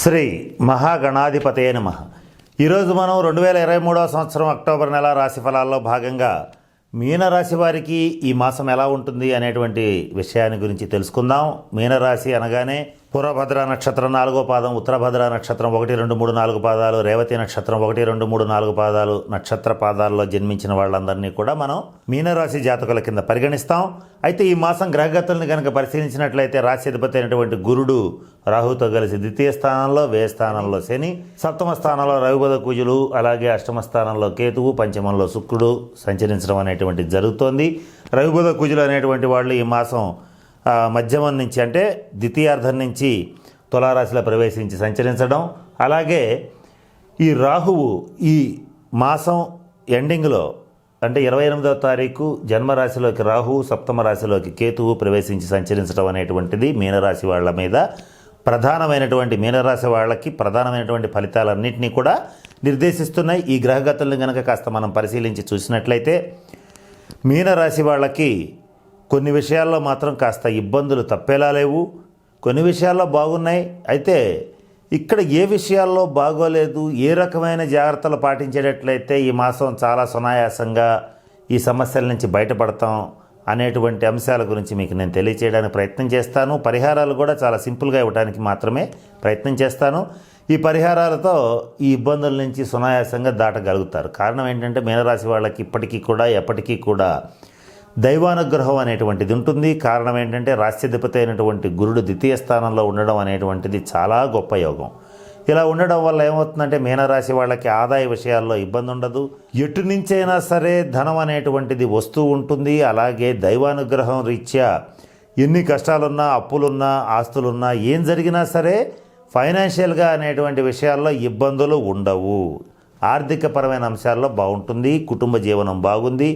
శ్రీ మహాగణాధిపతయ నమ. ఈరోజు మనం రెండు వేల ఇరవై మూడవ సంవత్సరం అక్టోబర్ నెల రాశి ఫలాల్లో భాగంగా మీనరాశి వారికి ఈ మాసం ఎలా ఉంటుంది అనేటువంటి విషయాన్ని గురించి తెలుసుకుందాం. మీనరాశి అనగానే పూర్వభద్ర నక్షత్రం నాలుగో పాదం ఉత్తరభద్ర నక్షత్రం ఒకటి రెండు మూడు నాలుగు పాదాలు రేవతి నక్షత్రం ఒకటి రెండు మూడు నాలుగు పాదాలు నక్షత్ర పాదాల్లో జన్మించిన వాళ్ళందరినీ కూడా మనం మీనరాశి జాతకుల కింద పరిగణిస్తాం. అయితే ఈ మాసం గ్రహగతుల్ని కనుక పరిశీలించినట్లయితే రాశ్యాధిపతి అయినటువంటి గురుడు రాహుతో కలిసి ద్వితీయ స్థానంలో వే స్థానంలో శని సప్తమ స్థానంలో రవిపద కుజులు అలాగే అష్టమ స్థానంలో కేతువు పంచమంలో శుక్రుడు సంచరించడం అనేటువంటిది జరుగుతోంది. రవిపద కుజులు అనేటువంటి వాళ్ళు ఈ మాసం మధ్యమం నుంచి అంటే ద్వితీయార్థం నుంచి తులారాశిలో ప్రవేశించి సంచరించడం. అలాగే ఈ రాహువు ఈ మాసం ఎండింగ్లో అంటే ఇరవై ఎనిమిదవ తారీఖు జన్మరాశిలోకి రాహువు సప్తమ రాశిలోకి కేతువు ప్రవేశించి సంచరించడం అనేటువంటిది మీనరాశి వాళ్ళ మీద. ప్రధానమైనటువంటి మీనరాశి వాళ్ళకి ప్రధానమైనటువంటి ఫలితాలన్నింటినీ కూడా నిర్దేశిస్తున్నాయి. ఈ గ్రహగతులను కనుక కాస్త మనం పరిశీలించి చూసినట్లయితే మీనరాశి వాళ్ళకి కొన్ని విషయాల్లో మాత్రం కాస్త ఇబ్బందులు తప్పేలా లేవు. కొన్ని విషయాల్లో బాగున్నాయి. అయితే ఇక్కడ ఏ విషయాల్లో బాగోలేదు ఏ రకమైన జాగ్రత్తలు పాటించేటట్లయితే ఈ మాసం చాలా సునాయాసంగా ఈ సమస్యల నుంచి బయటపడతాం అనేటువంటి అంశాల గురించి మీకు నేను తెలియచేయడానికి ప్రయత్నం చేస్తాను. పరిహారాలు కూడా చాలా సింపుల్గా ఇవ్వడానికి మాత్రమే ప్రయత్నం చేస్తాను. ఈ పరిహారాలతో ఈ ఇబ్బందుల నుంచి సునాయాసంగా దాటగలుగుతారు. కారణం ఏంటంటే మీనరాశి వాళ్ళకి ఇప్పటికీ కూడా ఎప్పటికీ కూడా దైవానుగ్రహం అనేటువంటిది ఉంటుంది. కారణం ఏంటంటే రాష్ట్రాధిపతి అయినటువంటి గురుడు ద్వితీయ స్థానంలో ఉండడం అనేటువంటిది చాలా గొప్ప యోగం. ఇలా ఉండడం వల్ల ఏమవుతుందంటే మీనరాశి వాళ్ళకి ఆదాయ విషయాల్లో ఇబ్బంది ఉండదు. ఎటు నుంచైనా సరే ధనం అనేటువంటిది వస్తూ ఉంటుంది. అలాగే దైవానుగ్రహం రీత్యా ఎన్ని కష్టాలున్నా అప్పులున్నా ఆస్తులున్నా ఏం జరిగినా సరే ఫైనాన్షియల్గా అనేటువంటి విషయాల్లో ఇబ్బందులు ఉండవు. ఆర్థికపరమైన అంశాల్లో బాగుంటుంది. కుటుంబ జీవనం బాగుంది.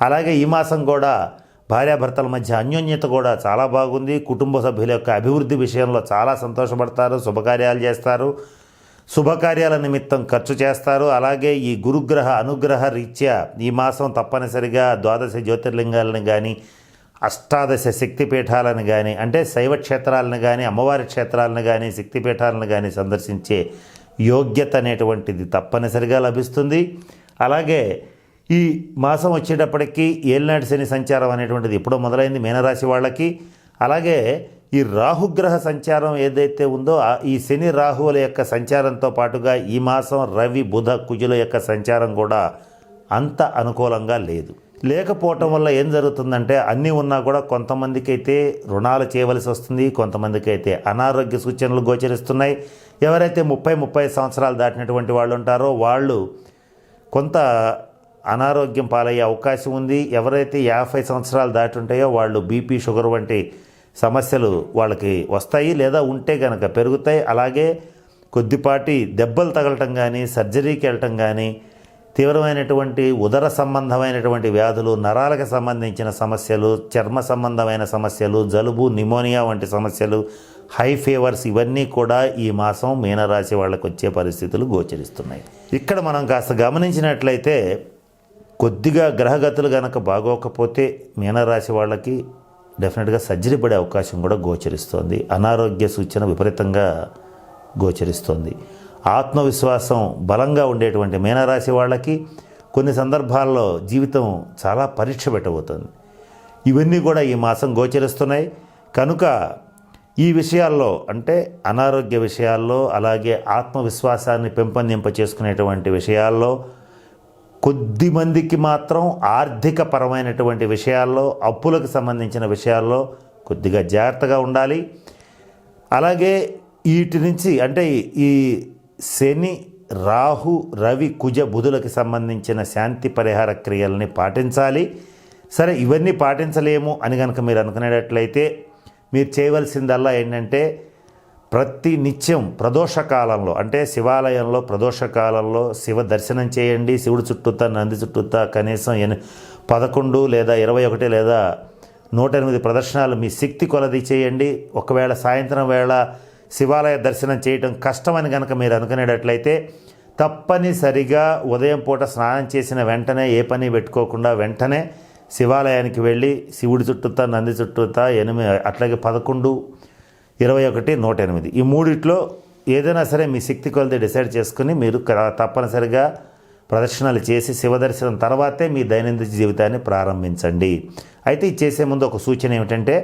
అలాగే ఈ మాసం కూడా భార్యాభర్తల మధ్య అన్యోన్యత కూడా చాలా బాగుంది. కుటుంబ సభ్యుల యొక్క అభివృద్ధి విషయంలో చాలా సంతోషపడతారు శుభకార్యాలు చేస్తారు శుభకార్యాల నిమిత్తం ఖర్చు చేస్తారు. అలాగే ఈ గురుగ్రహ అనుగ్రహ రీత్యా ఈ మాసం తప్పనిసరిగా ద్వాదశ జ్యోతిర్లింగాలను కానీ అష్టాదశ శక్తిపీఠాలను కానీ అంటే శైవ క్షేత్రాలను కానీ అమ్మవారి క్షేత్రాలను కానీ శక్తిపీఠాలను కానీ సందర్శించే యోగ్యత అనేటువంటిది తప్పనిసరిగా లభిస్తుంది. అలాగే ఈ మాసం వచ్చేటప్పటికి ఏలినాటి శని సంచారం అనేటువంటిది ఎప్పుడో మొదలైంది మీనరాశి వాళ్ళకి. అలాగే ఈ రాహుగ్రహ సంచారం ఏదైతే ఉందో ఈ శని రాహువుల యొక్క సంచారంతో పాటుగా ఈ మాసం రవి బుధ కుజుల యొక్క సంచారం కూడా అంత అనుకూలంగా లేదు. లేకపోవటం వల్ల ఏం జరుగుతుందంటే అన్నీ ఉన్నా కూడా కొంతమందికి అయితే రుణాలు చేయవలసి వస్తుంది కొంతమందికి అయితే అనారోగ్య సూచనలు గోచరిస్తున్నాయి. ఎవరైతే ముప్పై ముప్పై సంవత్సరాలు దాటినటువంటి వాళ్ళు ఉంటారో వాళ్ళు కొంత అనారోగ్యం పాలయ్యే అవకాశం ఉంది. ఎవరైతే యాభై సంవత్సరాలు దాటి ఉంటాయో వాళ్ళు బీపీ షుగర్ వంటి సమస్యలు వాళ్ళకి వస్తాయి లేదా ఉంటే కనుక పెరుగుతాయి. అలాగే కొద్దిపాటి దెబ్బలు తగలటం కానీ సర్జరీకి వెళ్ళటం కానీ తీవ్రమైనటువంటి ఉదర సంబంధమైనటువంటి వ్యాధులు నరాలకు సంబంధించిన సమస్యలు చర్మ సంబంధమైన సమస్యలు జలుబు నిమోనియా వంటి సమస్యలు హై ఫీవర్స్ ఇవన్నీ కూడా ఈ మాసం మీనరాశి వాళ్ళకు వచ్చే పరిస్థితులు గోచరిస్తున్నాయి. ఇక్కడ మనం కాస్త గమనించినట్లయితే కొద్దిగా గ్రహగతులు గనక బాగోకపోతే మీనరాశి వాళ్ళకి డెఫినెట్గా సర్జరీ పడే అవకాశం కూడా గోచరిస్తోంది. అనారోగ్య సూచన విపరీతంగా గోచరిస్తోంది. ఆత్మవిశ్వాసం బలంగా ఉండేటువంటి మీనరాశి వాళ్ళకి కొన్ని సందర్భాల్లో జీవితం చాలా పరీక్ష పెట్టబోతుంది. ఇవన్నీ కూడా ఈ మాసం గోచరిస్తున్నాయి. కనుక ఈ విషయాల్లో అంటే అనారోగ్య విషయాల్లో అలాగే ఆత్మవిశ్వాసాన్ని పెంపొందింప చేసుకునేటువంటి విషయాల్లో కొద్ది మందికి మాత్రం ఆర్థిక పరమైనటువంటి విషయాల్లో అప్పులకు సంబంధించిన విషయాల్లో కొద్దిగా జాగ్రత్తగా ఉండాలి. అలాగే వీటి నుంచి అంటే ఈ శని రాహు రవి కుజ బుధులకు సంబంధించిన శాంతి పరిహార క్రియల్ని పాటించాలి. సరే ఇవన్నీ పాటించలేము అని కనుక మీరు అనుకునేటట్లయితే మీరు చేయవలసిందల్లా ఏంటంటే ప్రతి నిత్యం ప్రదోషకాలంలో అంటే శివాలయంలో ప్రదోషకాలంలో శివ దర్శనం చేయండి. శివుడు చుట్టూతా నంది చుట్టూతా కనీసం ఎని పదకొండు లేదా ఇరవై ఒకటి లేదా నూట ఎనిమిది ప్రదర్శనలు మీ శక్తి కొలది చేయండి. ఒకవేళ సాయంత్రం వేళ శివాలయ దర్శనం చేయటం కష్టమని కనుక మీరు అనుకునేటట్లయితే తప్పనిసరిగా ఉదయం పూట స్నానం చేసిన వెంటనే ఏ పని పెట్టుకోకుండా వెంటనే శివాలయానికి వెళ్ళి శివుడి చుట్టూతా నంది చుట్టూతా ఎనిమిది అట్లాగే పదకొండు ఇరవై ఒకటి నూట ఎనిమిది. ఈ మూడిట్లో ఏదైనా సరే మీ శక్తి కొలది డిసైడ్ చేసుకుని మీరు తప్పనిసరిగా ప్రదర్శనలు చేసి శివదర్శనం తర్వాతే మీ దైనందిన జీవితాన్ని ప్రారంభించండి. అయితే ఇది చేసే ముందు ఒక సూచన ఏమిటంటే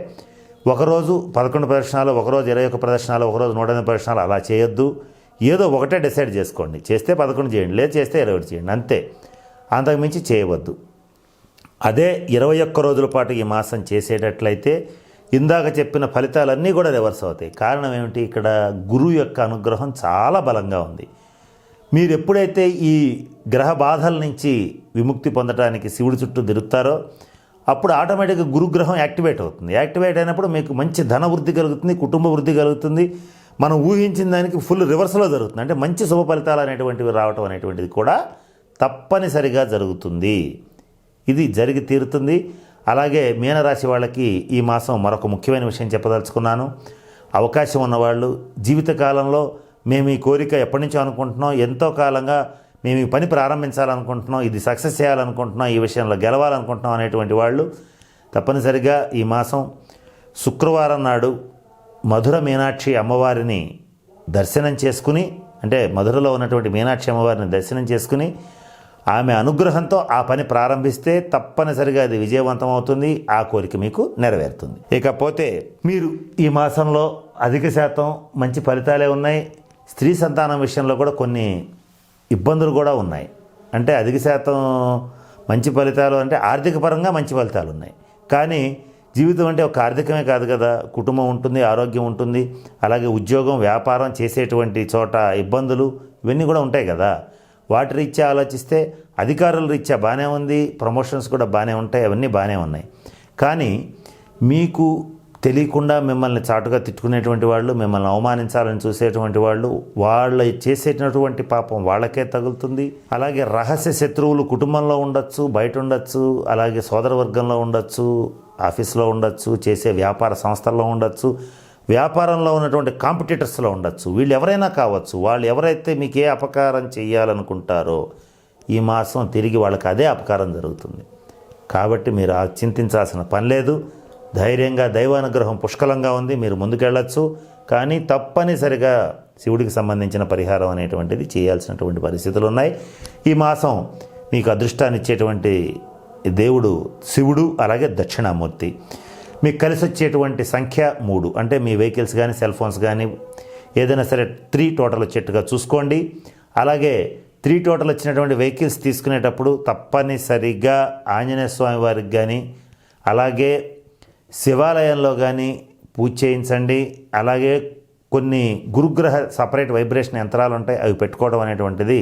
ఒకరోజు పదకొండు ప్రదర్శనలు ఒకరోజు ఇరవై ఒక ప్రదర్శనలు ఒకరోజు నూట ఎనిమిది ప్రదర్శనలు అలా చేయొద్దు. ఏదో ఒకటే డిసైడ్ చేసుకోండి. చేస్తే పదకొండు చేయండి లేదు చేస్తే ఇరవై ఒకటి చేయండి. అంతే. అంతకుమించి చేయవద్దు. అదే ఇరవై ఒక్క రోజుల పాటు ఈ మాసం చేసేటట్లయితే ఇందాక చెప్పిన ఫలితాలన్నీ కూడా రివర్స్ అవుతాయి. కారణం ఏమిటి? ఇక్కడ గురువు యొక్క అనుగ్రహం చాలా బలంగా ఉంది. మీరు ఎప్పుడైతే ఈ గ్రహ బాధల నుంచి విముక్తి పొందడానికి శివుడి చుట్టూ తిరుగుతారో అప్పుడు ఆటోమేటిక్గా గురుగ్రహం యాక్టివేట్ అవుతుంది. యాక్టివేట్ అయినప్పుడు మీకు మంచి ధన వృద్ధి కలుగుతుంది కుటుంబ వృద్ధి కలుగుతుంది. మనం ఊహించిన దానికి ఫుల్ రివర్స్లో జరుగుతుంది. అంటే మంచి శుభ ఫలితాలు అనేటువంటివి రావటం అనేటువంటిది కూడా తప్పనిసరిగా జరుగుతుంది. ఇది జరిగి తీరుతుంది. అలాగే మీనరాశి వాళ్ళకి ఈ మాసం మరొక ముఖ్యమైన విషయం చెప్పదలుచుకున్నాను. అవకాశం ఉన్నవాళ్ళు జీవితకాలంలో మేము ఈ కోరిక ఎప్పటి నుంచో అనుకుంటున్నాం. ఎంతో కాలంగా మేము ఈ పని ప్రారంభించాలనుకుంటున్నాం. ఇది సక్సెస్ చేయాలనుకుంటున్నాం. ఈ విషయంలో గెలవాలనుకుంటున్నాం అనేటువంటి వాళ్ళు తప్పనిసరిగా ఈ మాసం శుక్రవారం నాడు మధుర మీనాక్షి అమ్మవారిని దర్శనం చేసుకుని అంటే మధురలో ఉన్నటువంటి మీనాక్షి అమ్మవారిని దర్శనం చేసుకుని ఆమె అనుగ్రహంతో ఆ పని ప్రారంభిస్తే తప్పనిసరిగా అది విజయవంతం అవుతుంది ఆ కోరిక మీకు నెరవేరుతుంది. ఇకపోతే మీరు ఈ మాసంలో అధిక శాతం మంచి ఫలితాలే ఉన్నాయి. స్త్రీ సంతానం విషయంలో కూడా కొన్ని ఇబ్బందులు కూడా ఉన్నాయి. అంటే అధిక శాతం మంచి ఫలితాలు అంటే ఆర్థిక పరంగా మంచి ఫలితాలు ఉన్నాయి. కానీ జీవితం అంటే ఒక ఆర్థికమే కాదు కదా. కుటుంబం ఉంటుంది ఆరోగ్యం ఉంటుంది. అలాగే ఉద్యోగం వ్యాపారం చేసేటువంటి చోట ఇబ్బందులు ఇవన్నీ కూడా ఉంటాయి కదా. వాటి రీత్యా ఆలోచిస్తే అధికారుల రీత్యా బాగానే ఉంది ప్రమోషన్స్ కూడా బాగానే ఉంటాయి అవన్నీ బాగానే ఉన్నాయి. కానీ మీకు తెలియకుండా మిమ్మల్ని చాటుగా తిట్టుకునేటువంటి వాళ్ళు మిమ్మల్ని అవమానించాలని చూసేటువంటి వాళ్ళు వాళ్ళ చేసేటటువంటి పాపం వాళ్ళకే తగులుతుంది. అలాగే రహస్య శత్రువులు కుటుంబంలో ఉండొచ్చు బయట ఉండొచ్చు అలాగే సోదర వర్గంలో ఉండొచ్చు ఆఫీస్లో ఉండొచ్చు చేసే వ్యాపార సంస్థల్లో ఉండొచ్చు వ్యాపారంలో ఉన్నటువంటి కాంపిటేటర్స్లో ఉండొచ్చు. వీళ్ళు ఎవరైనా కావచ్చు. వాళ్ళు ఎవరైతే మీకు ఏ అపకారం చేయాలనుకుంటారో ఈ మాసం తిరిగి వాళ్ళకి అదే అపకారం జరుగుతుంది. కాబట్టి మీరు ఆ చింతించాల్సిన పని లేదు. ధైర్యంగా దైవానుగ్రహం పుష్కలంగా ఉంది. మీరు ముందుకెళ్ళచ్చు. కానీ తప్పనిసరిగా శివుడికి సంబంధించిన పరిహారం అనేటువంటిది చేయాల్సినటువంటి పరిస్థితులు ఉన్నాయి ఈ మాసం మీకు అదృష్టాన్ని ఇచ్చేటువంటి దేవుడు శివుడు అలాగే దక్షిణామూర్తి. మీకు కలిసి వచ్చేటువంటి సంఖ్య మూడు. అంటే మీ వెహికల్స్ కానీ సెల్ ఫోన్స్ కానీ ఏదైనా సరే త్రీ టోటల్ వచ్చేట్టుగా చూసుకోండి. అలాగే త్రీ టోటల్ వచ్చినటువంటి వెహికల్స్ తీసుకునేటప్పుడు తప్పనిసరిగా ఆంజనేయ స్వామి వారికి కానీ అలాగే శివాలయంలో కానీ పూజ చేయించండి. అలాగే కొన్ని గురుగ్రహ సపరేట్ వైబ్రేషన్ యంత్రాలు ఉంటాయి అవి పెట్టుకోవడం అనేటువంటిది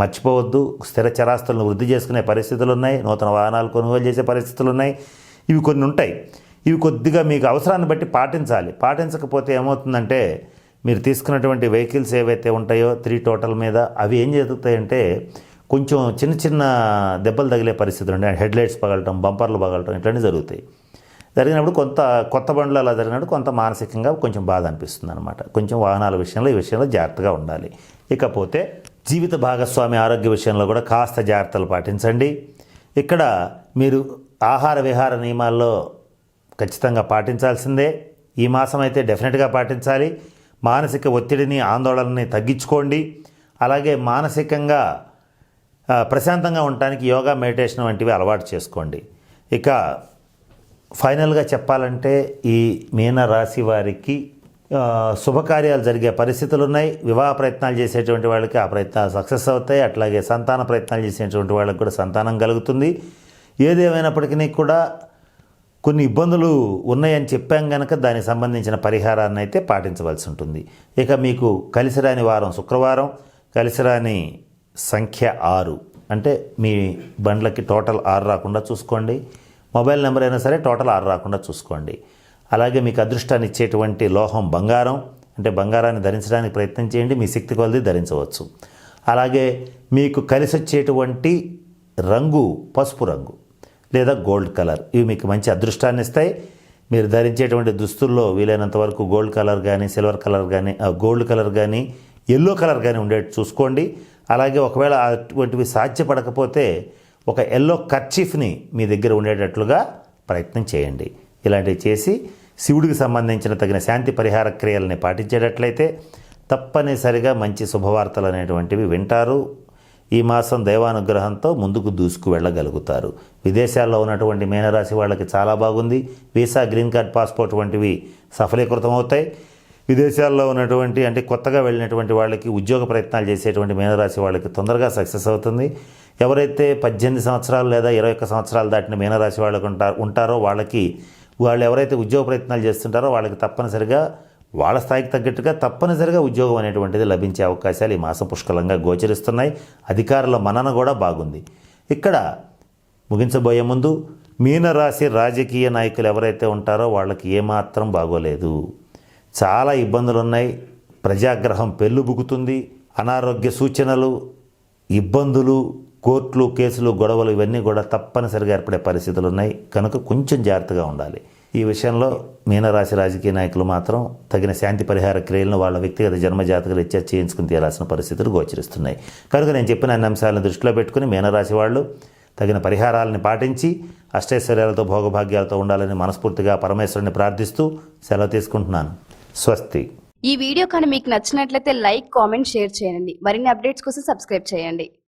మర్చిపోవద్దు. స్థిర చరాస్తులను వృద్ధి చేసుకునే పరిస్థితులు ఉన్నాయి నూతన వాహనాలు కొనుగోలు చేసే పరిస్థితులు ఉన్నాయి. ఇవి కొన్ని ఉంటాయి. ఇవి కొద్దిగా మీకు అవసరాన్ని బట్టి పాటించాలి. పాటించకపోతే ఏమవుతుందంటే మీరు తీసుకున్నటువంటి వెహికల్స్ ఏవైతే ఉంటాయో త్రీ టోటల్ మీద అవి ఏం జరుగుతాయంటే కొంచెం చిన్న చిన్న దెబ్బలు తగిలే పరిస్థితులు ఉంటాయి. హెడ్ లైట్స్ పగలటం బంపర్లు పగలటం ఇట్లాంటివి జరుగుతాయి. జరిగినప్పుడు కొంత కొత్త బండ్లు అలా జరిగినప్పుడు కొంత మానసికంగా కొంచెం బాధ అనిపిస్తుంది అనమాట కొంచెం వాహనాల విషయంలో ఈ విషయంలో జాగ్రత్తగా ఉండాలి. ఇకపోతే జీవిత భాగస్వామి ఆరోగ్య విషయంలో కూడా కాస్త జాగ్రత్తలు పాటించండి. ఇక్కడ మీరు ఆహార విహార నియమాల్లో ఖచ్చితంగా పాటించాల్సిందే. ఈ మాసం అయితే డెఫినెట్గా పాటించాలి. మానసిక ఒత్తిడిని ఆందోళనని తగ్గించుకోండి. అలాగే మానసికంగా ప్రశాంతంగా ఉండటానికి యోగా మెడిటేషన్ వంటివి అలవాటు చేసుకోండి. ఇక ఫైనల్గా చెప్పాలంటే ఈ మీన రాశి వారికి శుభకార్యాలు జరిగే పరిస్థితులు ఉన్నాయి వివాహ ప్రయత్నాలు చేసేటువంటి వాళ్ళకి ఆ ప్రయత్నాలు సక్సెస్ అవుతాయి. అట్లాగే సంతాన ప్రయత్నాలు చేసేటువంటి వాళ్ళకి కూడా సంతానం కలుగుతుంది. ఏదేమైనప్పటికీ కూడా కొన్ని ఇబ్బందులు ఉన్నాయని చెప్పాం గనక దానికి సంబంధించిన పరిహారాన్ని అయితే పాటించవలసి ఉంటుంది. ఇక మీకు కలిసిరాని వారం శుక్రవారం కలిసిరాని సంఖ్య ఆరు. అంటే మీ బండ్లకి టోటల్ ఆరు రాకుండా చూసుకోండి. మొబైల్ నెంబర్ అయినా సరే టోటల్ ఆరు రాకుండా చూసుకోండి. అలాగే మీకు అదృష్టాన్ని ఇచ్చేటువంటి లోహం బంగారం అంటే బంగారాన్ని ధరించడానికి ప్రయత్నం చేయండి. మీ శక్తి కొలది ధరించవచ్చు. అలాగే మీకు కలిసి వచ్చేటువంటి రంగు పసుపు రంగు. లేదా గోల్డ్ కలర్. ఇవి మీకు మంచి అదృష్టాన్ని ఇస్తాయి. మీరు ధరించేటువంటి దుస్తుల్లో వీలైనంత వరకు గోల్డ్ కలర్ కానీ సిల్వర్ కలర్ కానీ గోల్డ్ కలర్ కానీ ఎల్లో కలర్ కానీ ఉండేట్టు చూసుకోండి. అలాగే ఒకవేళ అటువంటివి సాధ్యపడకపోతే ఒక ఎల్లో కర్చీఫ్ని మీ దగ్గర ఉండేటట్లుగా ప్రయత్నం చేయండి. ఇలాంటివి చేసి శివుడికి సంబంధించిన తగిన శాంతి పరిహార క్రియల్ని పాటించేటట్లయితే తప్పనిసరిగా మంచి శుభవార్తలు అనేటువంటివి వింటారు. ఈ మాసం దైవానుగ్రహంతో ముందుకు దూసుకు వెళ్ళగలుగుతారు. విదేశాల్లో ఉన్నటువంటి మీనరాశి వాళ్ళకి చాలా బాగుంది. వీసా గ్రీన్ కార్డ్ పాస్పోర్ట్ వంటివి సఫలీకృతం అవుతాయి విదేశాల్లో ఉన్నటువంటి అంటే కొత్తగా వెళ్ళినటువంటి వాళ్ళకి ఉద్యోగ ప్రయత్నాలు చేసేటువంటి మీనరాశి వాళ్ళకి తొందరగా సక్సెస్ అవుతుంది. ఎవరైతే పద్దెనిమిది సంవత్సరాలు లేదా ఇరవై ఒక్క సంవత్సరాలు దాటిన మీనరాశి వాళ్ళకు ఉంటారో వాళ్ళకి వాళ్ళు ఎవరైతే ఉద్యోగ ప్రయత్నాలు చేస్తుంటారో వాళ్ళకి తప్పనిసరిగా వాళ్ళ స్థాయికి తగ్గట్టుగా తప్పనిసరిగా ఉద్యోగం అనేటువంటిది లభించే అవకాశాలు ఈ మాసం పుష్కలంగా గోచరిస్తున్నాయి. అధికారుల మనన కూడా బాగుంది. ఇక్కడ ముగించబోయే ముందు మీనరాశి రాజకీయ నాయకులు ఎవరైతే ఉంటారో వాళ్ళకి ఏమాత్రం బాగోలేదు. చాలా ఇబ్బందులు ఉన్నాయి ప్రజాగ్రహం పెళ్ళుబుకుతుంది. అనారోగ్య సూచనలు ఇబ్బందులు కోర్టులు కేసులు గొడవలు ఇవన్నీ కూడా తప్పనిసరిగా ఏర్పడే పరిస్థితులు ఉన్నాయి కనుక కొంచెం జాగ్రత్తగా ఉండాలి. ఈ విషయంలో మీనరాశి రాజకీయ నాయకులు మాత్రం తగిన శాంతి పరిహార క్రియలను వాళ్ళ వ్యక్తిగత జన్మజాతకులు ఇచ్చే చేయించుకుని తీరాల్సిన పరిస్థితులు గోచరిస్తున్నాయి. కనుక నేను చెప్పిన అన్ని అంశాలను దృష్టిలో పెట్టుకుని మీనరాశి వాళ్ళు తగిన పరిహారాలను పాటించి అష్టైశ్వర్యాలతో భోగభాగ్యాలతో ఉండాలని మనస్ఫూర్తిగా పరమేశ్వరుని ప్రార్థిస్తూ సెలవు తీసుకుంటున్నాను. స్వస్తి. ఈ వీడియో కానీ మీకు నచ్చినట్లయితే లైక్ కామెంట్ షేర్ చేయండి. మరిన్ని అప్డేట్స్ కోసం సబ్స్క్రైబ్ చేయండి.